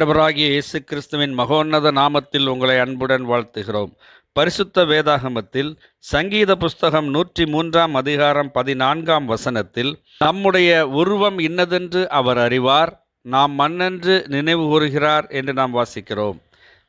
ஆண்டவராகிய இயேசு கிறிஸ்துவின் மகோன்னத நாமத்தில் உங்களை அன்புடன் வாழ்த்துகிறோம். பரிசுத்த வேதாகமத்தில் சங்கீத புஸ்தகம் நூற்றி மூன்றாம் அதிகாரம் பதினான்காம் வசனத்தில் நம்முடைய உருவம் இன்னதென்று அவர் அறிவார் நாம் மண்ணென்று நினைவு கூறுகிறார் என்று நாம் வாசிக்கிறோம்.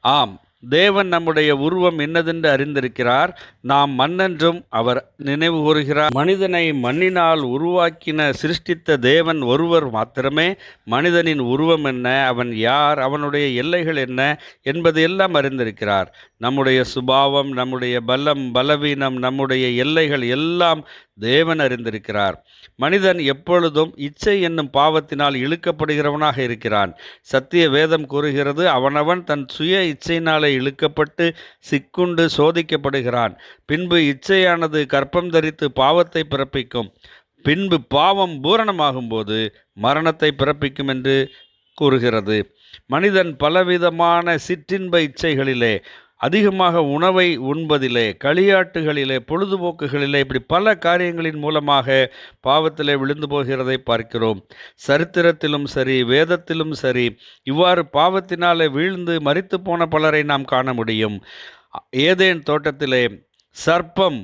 ஆம் தேவன் நம்முடைய உருவம் இன்னதென்று அறிந்திருக்கிறார். நாம் மண்ணென்றும் அவர் நினைவு கூறுகிறார். மனிதனை மண்ணினால் உருவாக்கின சிருஷ்டித்த தேவன் ஒருவர் மாத்திரமே. மனிதனின் உருவம் என்ன? அவன் யார்? அவனுடைய எல்லைகள் என்ன? என்பது எல்லாம் அறிந்திருக்கிறார். நம்முடைய சுபாவம் நம்முடைய பலம் பலவீனம் நம்முடைய எல்லைகள் எல்லாம் தேவன் அறிந்திருக்கிறார். மனிதன் எப்பொழுதும் இச்சை என்னும் பாவத்தினால் இழுக்கப்படுகிறவனாக இருக்கிறான். சத்திய வேதம் கூறுகிறது அவனவன் தன் சுய இச்சையினாலே இழுக்கப்பட்டு சிக்குண்டு சோதிக்கப்படுகிறான். பின்பு இச்சையானது கற்பம் தரித்து பாவத்தை பிறப்பிக்கும். பின்பு பாவம் பூரணமாகும்போது மரணத்தை பிறப்பிக்கும் என்று கூறுகிறது. மனிதன் பலவிதமான சிற்றின்ப இச்சைகளிலே அதிகமாக உணவை உண்பதிலே களியாட்டுகளிலே பொழுதுபோக்குகளிலே இப்படி பல காரியங்களின் மூலமாக பாவத்திலே விழுந்து போகிறதை பார்க்கிறோம். சரித்திரத்திலும் சரி வேதத்திலும் சரி இவ்வாறு பாவத்தினாலே வீழ்ந்து மறித்து போன பலரை நாம் காண முடியும். ஏதேன் தோட்டத்திலே சர்ப்பம்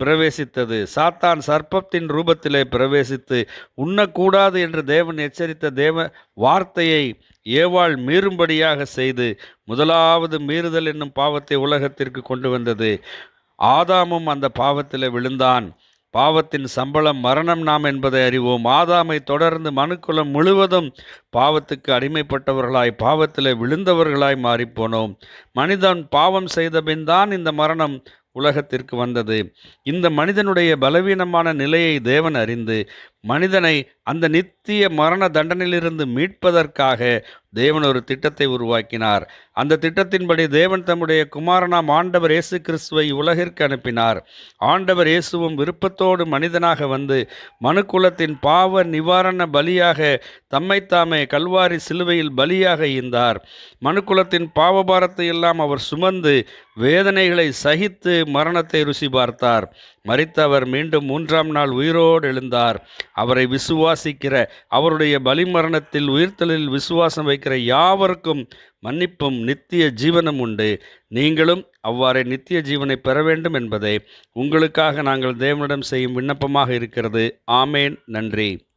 பிரவேசித்தது. சாத்தான் சர்ப்பத்தின் ரூபத்திலே பிரவேசித்து உண்ணக்கூடாது என்று தேவன் எச்சரித்த தேவ வார்த்தையை ஏவாள் மீறும்படியாக செய்து முதலாவது மீறுதல் என்னும் பாவத்தை உலகத்திற்கு கொண்டு வந்தது. ஆதாமும் அந்த பாவத்தில் விழுந்தான். பாவத்தின் சம்பளம் மரணம் நாம் என்பதை அறிவோம். ஆதாமை தொடர்ந்து மனுக்குலம் முழுவதும் பாவத்துக்கு அடிமைப்பட்டவர்களாய் பாவத்தில் விழுந்தவர்களாய் மாறிப்போனோம். மனிதன் பாவம் செய்தபின் தான் இந்த மரணம் உலகத்திற்கு வந்தது. இந்த மனிதனுடைய பலவீனமான நிலையை தேவன் அறிந்து மனிதனை அந்த நித்திய மரண தண்டனையிலிருந்து மீட்பதற்காக தேவன் ஒரு திட்டத்தை உருவாக்கினார். அந்த திட்டத்தின்படி தேவன் தம்முடைய குமாரனாம் ஆண்டவர் இயேசு கிறிஸ்துவை உலகிற்கு அனுப்பினார். ஆண்டவர் இயேசுவும் விருப்பத்தோடு மனிதனாக வந்து மனுக்குலத்தின் பாவ நிவாரண பலியாக தம்மைத்தாமே கல்வாரி சிலுவையில் பலியாக ஈந்தார். மனுக்குலத்தின் பாவபாரத்தை எல்லாம் அவர் சுமந்து வேதனைகளை சகித்து மரணத்தை ருசி பார்த்தார். மரித்த அவர் மீண்டும் மூன்றாம் நாள் உயிரோடு எழுந்தார். அவரை விசுவாசிக்கிற அவருடைய பலிமரணத்தில் உயிர்த்தலில் விசுவாசம் வைக்கிற யாவருக்கும் மன்னிப்பும் நித்திய ஜீவனம் உண்டு. நீங்களும் அவ்வாறே நித்திய ஜீவனை பெற வேண்டும் என்பதே உங்களுக்காக நாங்கள் தேவனிடம் செய்யும் விண்ணப்பமாக இருக்கிறது. ஆமேன். நன்றி.